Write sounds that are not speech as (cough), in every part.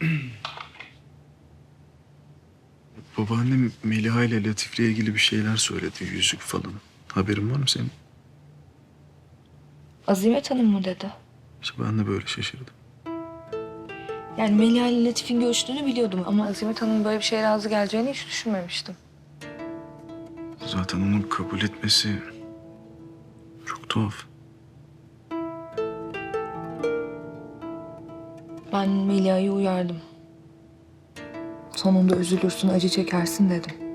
(clears throat) Babaannem Meliha ile Latif'le ilgili bir şeyler söyledi. Yüzük falan. Haberin var mı senin? Azimet Hanım mı dedi? İşte ben de böyle şaşırdım. Yani Melia ile Latif'in görüştüğünü biliyordum ama Azimet Hanım böyle bir şeye razı geleceğini hiç düşünmemiştim. Zaten onun kabul etmesi çok tuhaf. Ben Melia'yı uyardım. Sonunda üzülürsün, acı çekersin dedim.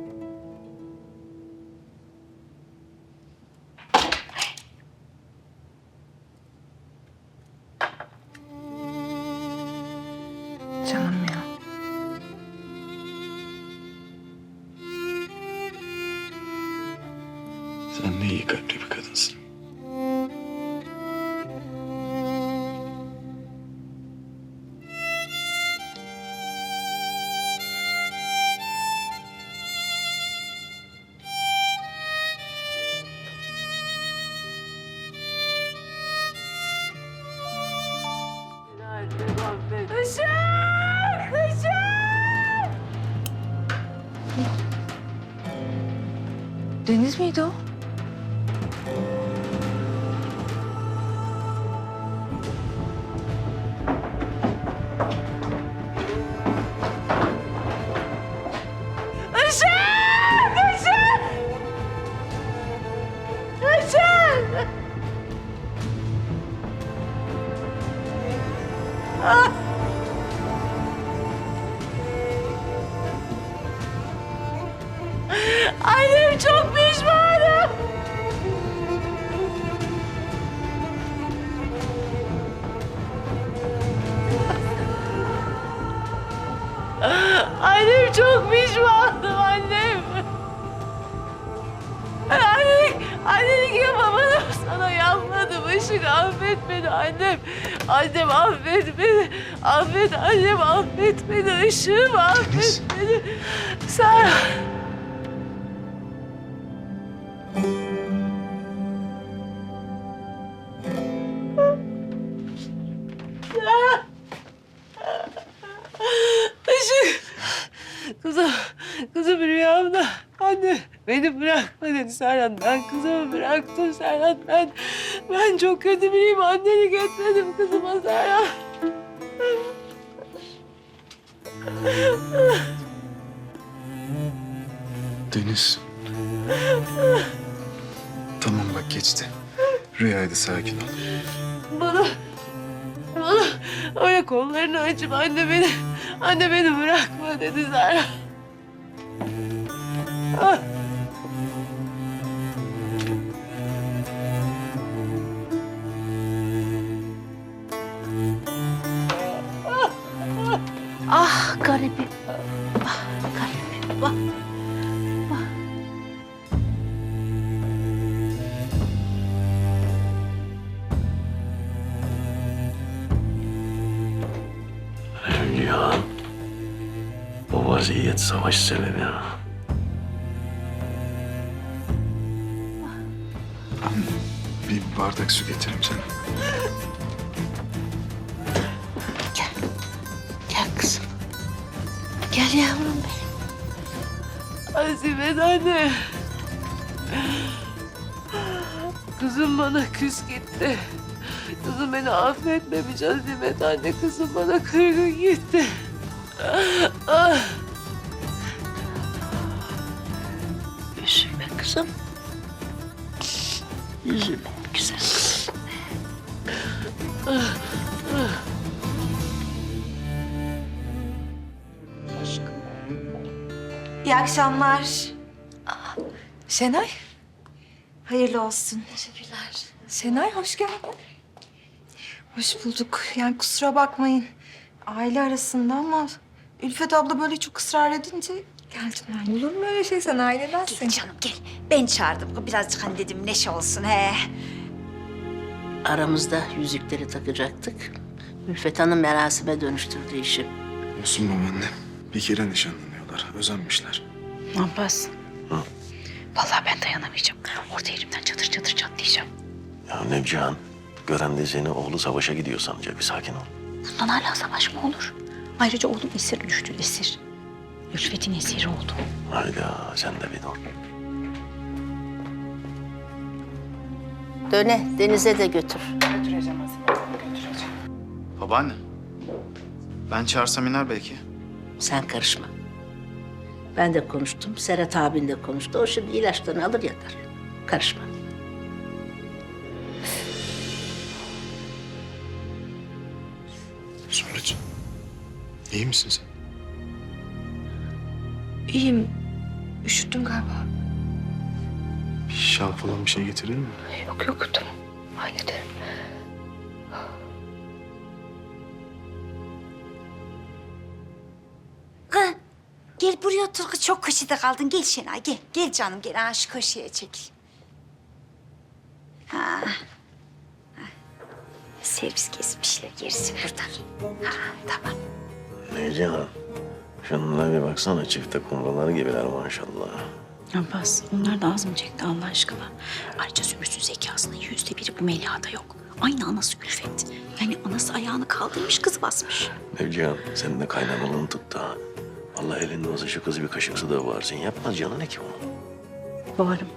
Deniz miydi o? Annem çok affet beni annem. Annem affet beni. Affet annem affet beni. Işığım affet beni. Sen... Işık. Kızım, kızım rüyamda anne beni bırakma dedi Serhat. Ben kızımı bıraktım Serhat. Ben, ben çok kötü biriyim. Annelik etmedim kızıma Serhat. Deniz. tamam bak geçti. Rüyaydı sakin ol. Bana, bana öyle kollarını açıp anne beni, anne beni bırakma dedi Serhat. Ah. Ah savaş sebebi. Bir bardak su getireyim sana. Gel kızım. Gel yavrum benim. Azimet anne. Kızım bana küs gitti. Kızım beni affetmemiş Azimet anne. Kızım bana kırgın gitti. Ah. Üzülme güzel kızım. İyi akşamlar. Şenay. Hayırlı olsun. Teşekkürler. Şenay hoş geldin. Hoş bulduk. Yani kusura bakmayın. Aile arasında ama Ülfet abla böyle çok ısrar edince geldim yani. Olur mu öyle şey sen ailedensin. Gel canım gel. Ben çağırdım. Birazcık hani dedim neşe olsun he. Aramızda yüzükleri takacaktık. Ülfet Hanım merasime dönüştürdü işi. Olsun babaanne. Bir kere nişanlanıyorlar. Özenmişler. Abbas. Vallahi ben dayanamayacağım. Orada elimden çatır çatır çatlayacağım. Ya Nevcihan, gören de seni oğlu savaşa gidiyor sanacak. Bir sakin ol. Bundan hala savaş mı olur? Ayrıca oğlum esir düştü esir. Ülfet'in esiri oldu. Hayda sen de bir dur. Döne denize de götür. Babaanne. Ben çağırsam iner belki. Sen karışma. Ben de konuştum. Serhat abin de konuştu. O şimdi ilaçlarını alır yatar. Karışma. Zümrüt. İyi misin sen? İyiyim. Üşüttüm galiba. Bir şal falan bir şey getirir mi? Yok yok tamam. Hallederim. Kız, Gel buraya otur kız. Çok köşede kaldın. Gel Şenay gel. Gel canım gel. Ha, şu köşeye çekil. Ha. ha. Servis kesmişler. Gerisi burada. Ha, tamam. Nevcihan. Şunlara bir baksana çifte kumrular gibiler maşallah. Abbas onlar da az mı çekti Allah aşkına? Ayrıca Zümrüt'ün zekasının yüzde biri bu Meliha'da yok. Aynı anası Ülfet. Yani anası ayağını kaldırmış kızı basmış. Nevcihan senin de kaynanalığını tuttu ha. Allah elinde olsa şu kızı bir kaşık su da varsın. Yapmaz canı ne ki onun? Boğarım.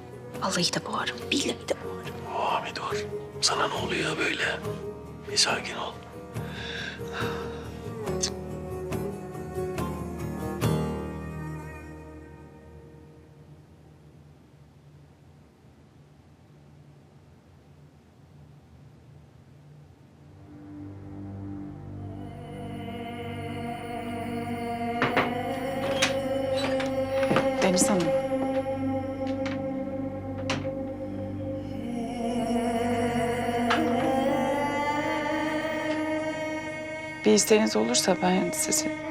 Vallahi de boğarım. Billahi de boğarım. Bir dur. Sana ne oluyor böyle? Bir sakin ol. Bir isteğiniz olursa ben sizi...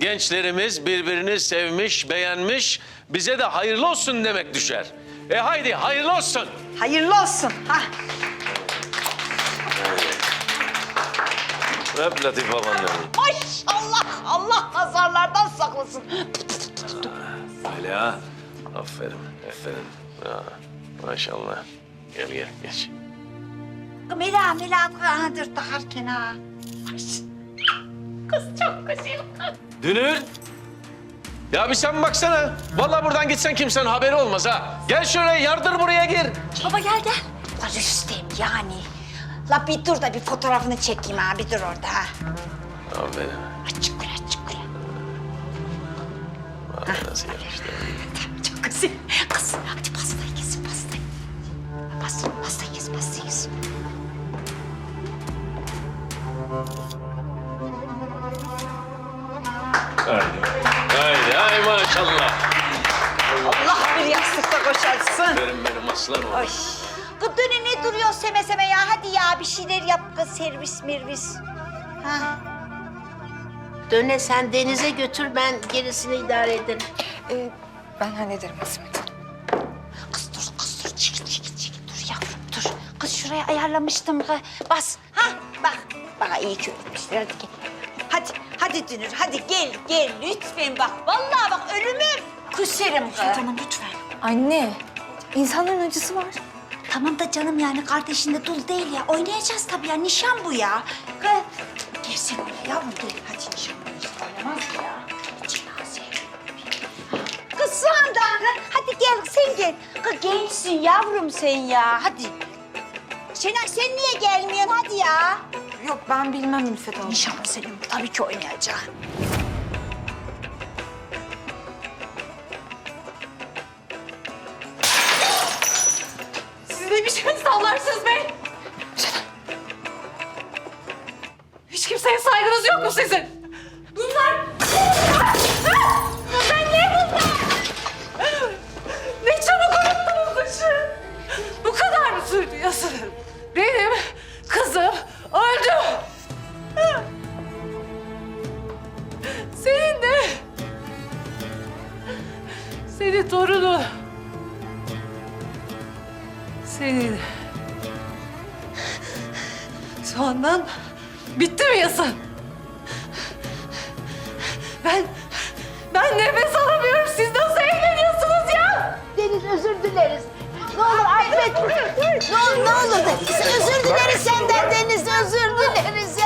Gençlerimiz birbirini sevmiş, beğenmiş. Bize de hayırlı olsun demek düşer. E haydi hayırlı olsun. Hayırlı olsun. Ha. Öp Latif babaannemi. Maşallah. Allah nazarlardan saklasın. Öyle ha. Aferin, aferin. Ha, maşallah. Gel gel geç. Mela mela. Ha, dur takarken ha. Dünür. Ya bir sen baksana. Vallahi buradan gitsen kimsenin haberi olmaz ha. Gel şöyle yardır buraya gir. Baba gel gel. La Rüstem yani. La bir dur da bir fotoğrafını çekeyim ha. Bir dur orada ha. Aferin. Açık kule açık. Vallahi nasıl yakıştı. Çok güzel. Koşarsın. Benim benim aslanım. Ay. Kız dönü ne duruyor seme seme ya? Hadi ya bir şeyler yap kız servis mirvis. Ha. Döne sen denize götür. Ben gerisini idare ederim. Ee, ben hallederim İsmet. Kız dur kız dur çekil çekil çekil dur yavrum dur. Kız şuraya ayarlamıştım kız. Bas ha bak. Bana iyi ki öğretmişler hadi gel. Hadi hadi Dünür hadi gel gel lütfen bak. Vallahi bak ölümüm. Küserim kız. Tamam lütfen. Anne, insanların acısı var. Tamam da canım yani kardeşin de dul değil ya. Oynayacağız tabii ya. Nişan bu ya. Kız. Gelsin oraya yavrum gel. Hadi nişan bu. Hiç oynamaz ya. Kız Suhan'dan kız. Hadi gel sen gel. Kız gençsin yavrum sen ya. Hadi. Şenay sen niye gelmiyorsun? Hadi ya. Yok ben bilmem Ülfet abla. Nişan senin. Tabii ki oynayacaksın. Allahsız bey. Hiç kimseye saygınız yok mu sizin? Bunlar... Ben niye bunlar? Ne çabuk unuttunuz işi. Bu kadar mı sürdü yasın? Benim kızım öldü. Senin de... Senin torunu... Senin... Soğandan bitti mi yasa? Ben, ben nefes alamıyorum. Siz nasıl evleniyorsunuz ya? Deniz özür dileriz. Ne olur affet. Ne olur, ne olur Deniz. Özür dileriz senden Deniz. Özür dileriz yavrum.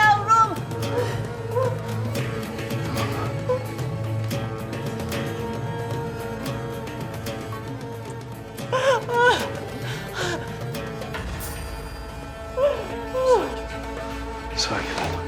Sakin ol.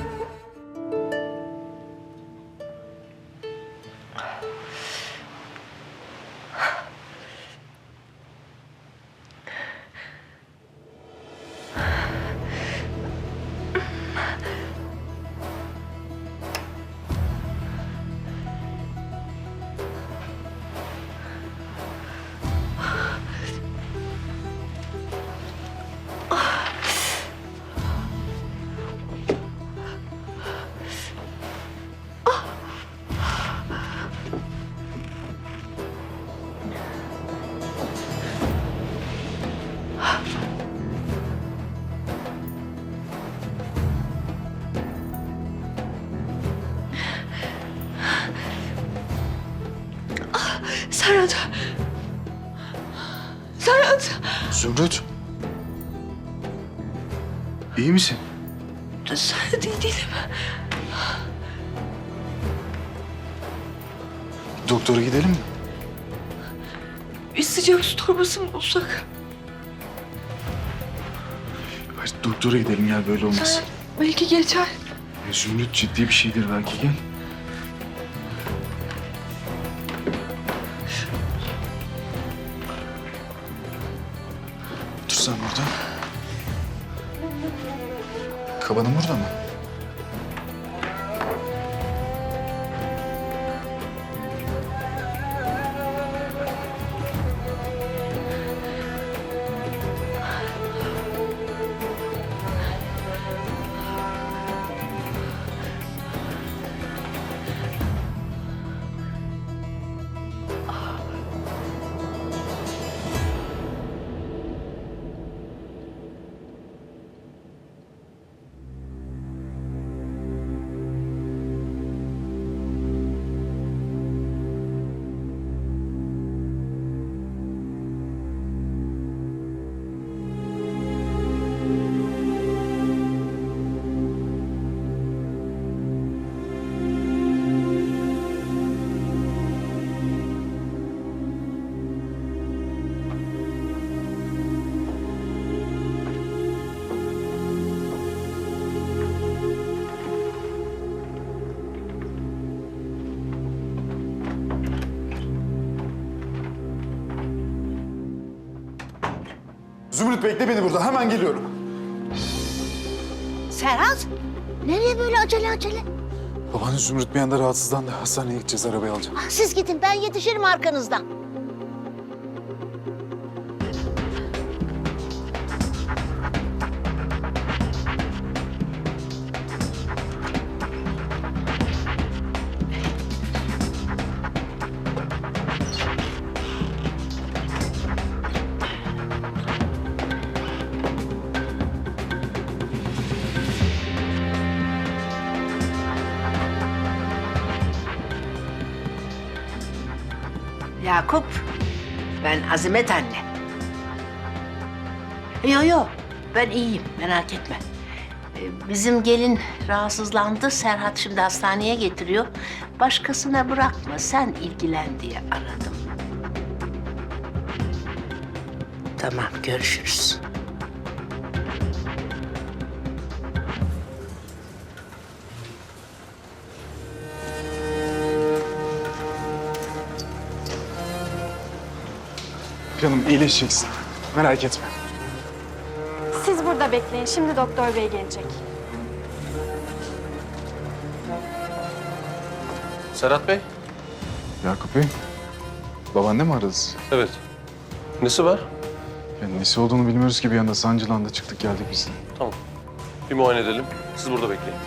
Zümrüt. İyi misin? İyi değilim. Doktora gidelim mi? Bir sıcak su torbası mı bulsak? Hayır, doktora gidelim gel böyle olmaz. Belki geçer. Ya Zümrüt ciddi bir şeydir belki gel. Kabanın burada mı? Zümrüt bekle beni burada. Hemen geliyorum. Serhat, nereye böyle acele acele? Babanın Zümrüt bir anda rahatsızlandı. Hastaneye gideceğiz. Arabayı alacağım. Ah, Siz gidin, ben yetişirim arkanızdan. Yakup, ben Azimet anne. Yo yo, ben iyiyim, merak etme. Ee, Bizim gelin rahatsızlandı, Serhat şimdi hastaneye getiriyor. Başkasına bırakma, sen ilgilen diye aradım. Tamam, görüşürüz. Canım iyileşeceksin. Merak etme. Siz burada bekleyin. Şimdi doktor bey gelecek. Serhat Bey? Yakup Bey. Babaanne mi aradı sizi? Evet. Nesi var? Ya nesi olduğunu bilmiyoruz ki bir anda sancılandı. Çıktık geldik biz de. Tamam. Bir muayene edelim. Siz burada bekleyin.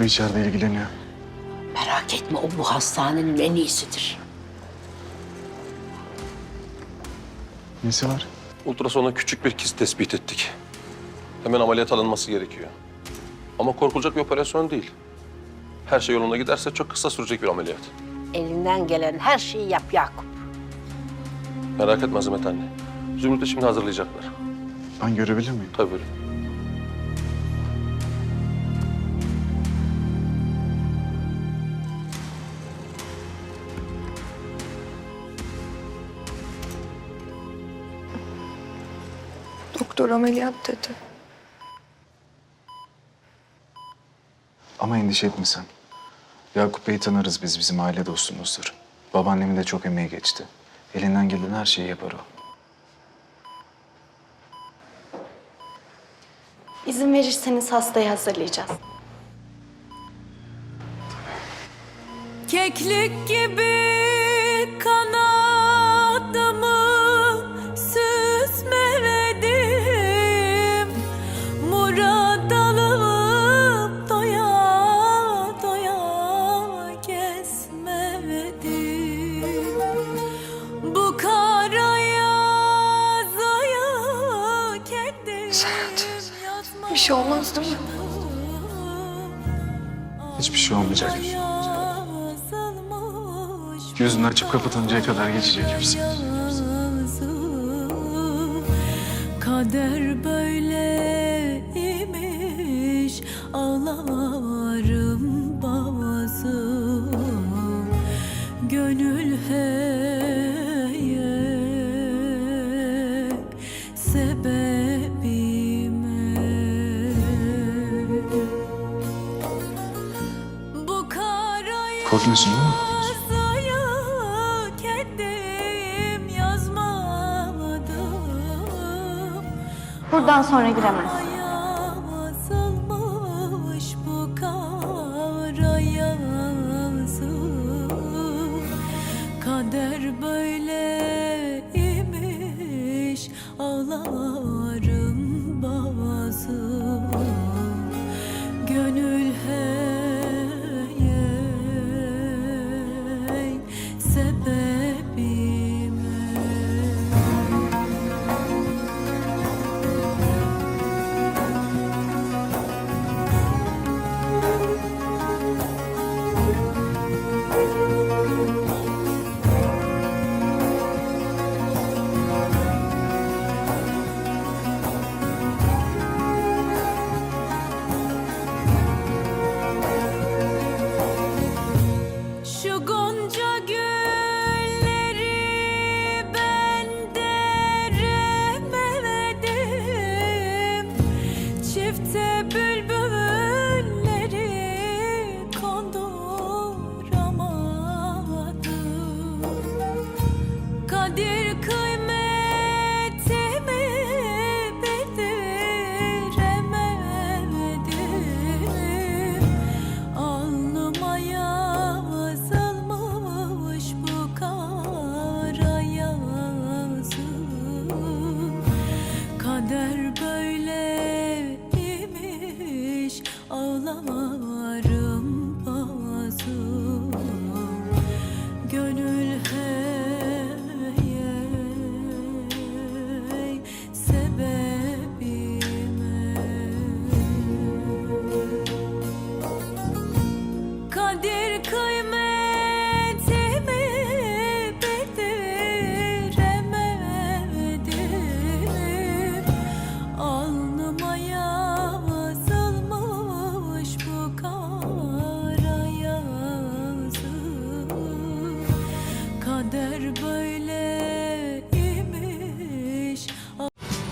Bey içeride ilgileniyor. Merak etme o bu hastanenin en iyisidir. Nesi var? Ultrasonda küçük bir kist tespit ettik. Hemen ameliyat alınması gerekiyor. Ama korkulacak bir operasyon değil. Her şey yolunda giderse çok kısa sürecek bir ameliyat. Elinden gelen her şeyi yap Yakup. Merak etme Azimet anne. Zümrüt'ü şimdi hazırlayacaklar. Ben görebilir miyim? Tabii buyurun. Doktor ameliyat dedi. Ama endişe etme sen. Yakup Bey'i tanırız biz, bizim aile dostumuzdur. Babaannemin de çok emeği geçti. Elinden gelen her şeyi yapar o. İzin verirseniz hastayı hazırlayacağız. Keklik gibi kendim Bir şey olmaz değil mi? Hiçbir şey olmayacak. Gözünü açıp kapatıncaya kadar geçecek hepsi. Kader böyleymiş ağlarım bazı Gönül heye değil mi? Buradan sonra giremez.